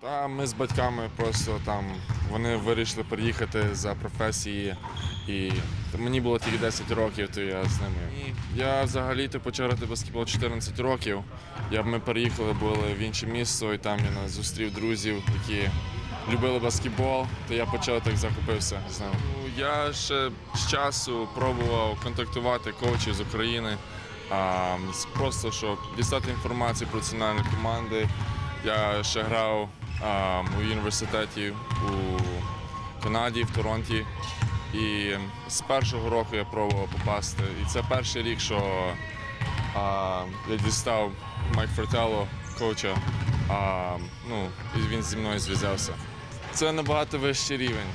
Та ми з батьками просто там вони вирішили переїхати за професії, і мені було тільки 10 років, то я з ними. І я взагалі то почав грати баскетбол 14 років. Я, ми переїхали, були в інше місто, і там я зустрів друзів, які любили баскетбол, то я почав так захопився з ними. Ну, Я ще з часу пробував контактувати коучів з України, просто щоб дістати інформацію про національні команди. Я ще грав у університеті у Канаді, в Торонті. І з першого року я пробував попасти. І це перший рік, що а, я дістав Майк Фортелло, коуча. А, ну, і він зі мною зв'язався. Це набагато вищий рівень.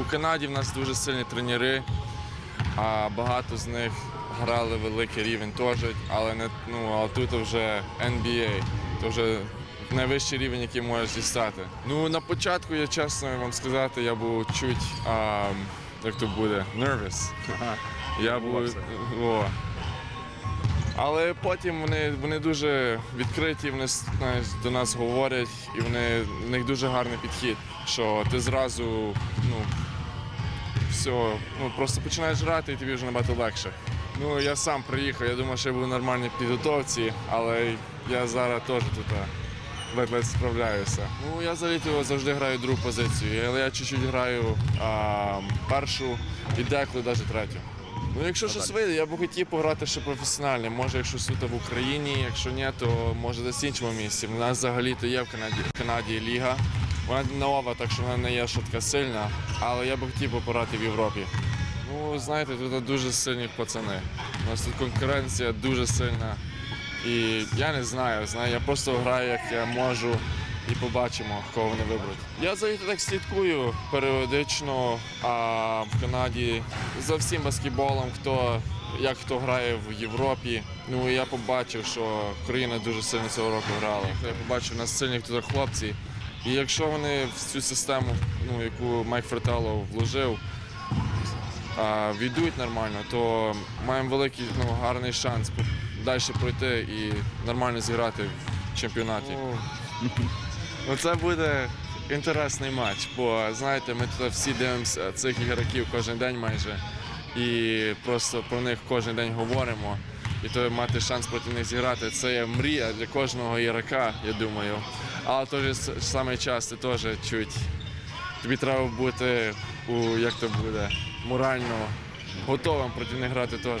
У Канаді в нас дуже сильні тренери, а багато з них грали великий рівень теж, але не ну, а тут вже NBA, то вже найвищий рівень, який можеш дістати. Ну на початку, я чесно вам сказати, я був чуть а, як то буде, nervous. Я був. О. Але потім вони, вони дуже відкриті, вони знаєш, до нас говорять, і вони, в них дуже гарний підхід, що ти зразу ну, все, ну, просто починаєш грати і тобі вже набагато легше. Ну, я сам приїхав, я думав, що я був в нормальній підготовці, але я зараз теж тут ледь-ледь справляюся. Ну, я взагалі завжди граю другу позицію, але я чуть-чуть граю а, першу і деколи навіть третю. Ну, якщо щось вийде, я б хотів пограти ще професіонально. Може, якщо суто в Україні, якщо ні, то може десь в іншому місці. У нас взагалі-то є в Канаді, в Канаді ліга. Вона нова, так що вона не є що така сильна, але я б хотів би пограти в Європі. Ну, знаєте, тут дуже сильні пацани. У нас тут конкуренція дуже сильна. І я не знаю, знаю, я просто граю, як я можу, і побачимо, кого вони виберуть. Я взагалі так слідкую періодично а, в Канаді за всім баскетболом, хто як хто грає в Європі. Ну і я побачив, що Україна дуже сильно цього року грала. Я побачив, у нас сильні тут хлопці. І якщо вони в цю систему, ну, яку Майк Фретало вложив, війдуть нормально, то маємо великий ну, гарний шанс далі пройти і нормально зіграти в чемпіонаті. Ну, це буде інтересний матч, бо знаєте, ми тут всі дивимося цих ігроків кожен день майже. І просто про них кожен день говоримо. І то мати шанс проти них зіграти це є мрія для кожного ігрока, я думаю. Але в той же самий час ти теж чуть. Тобі треба бути у як то буде морально готовим проти них грати теж.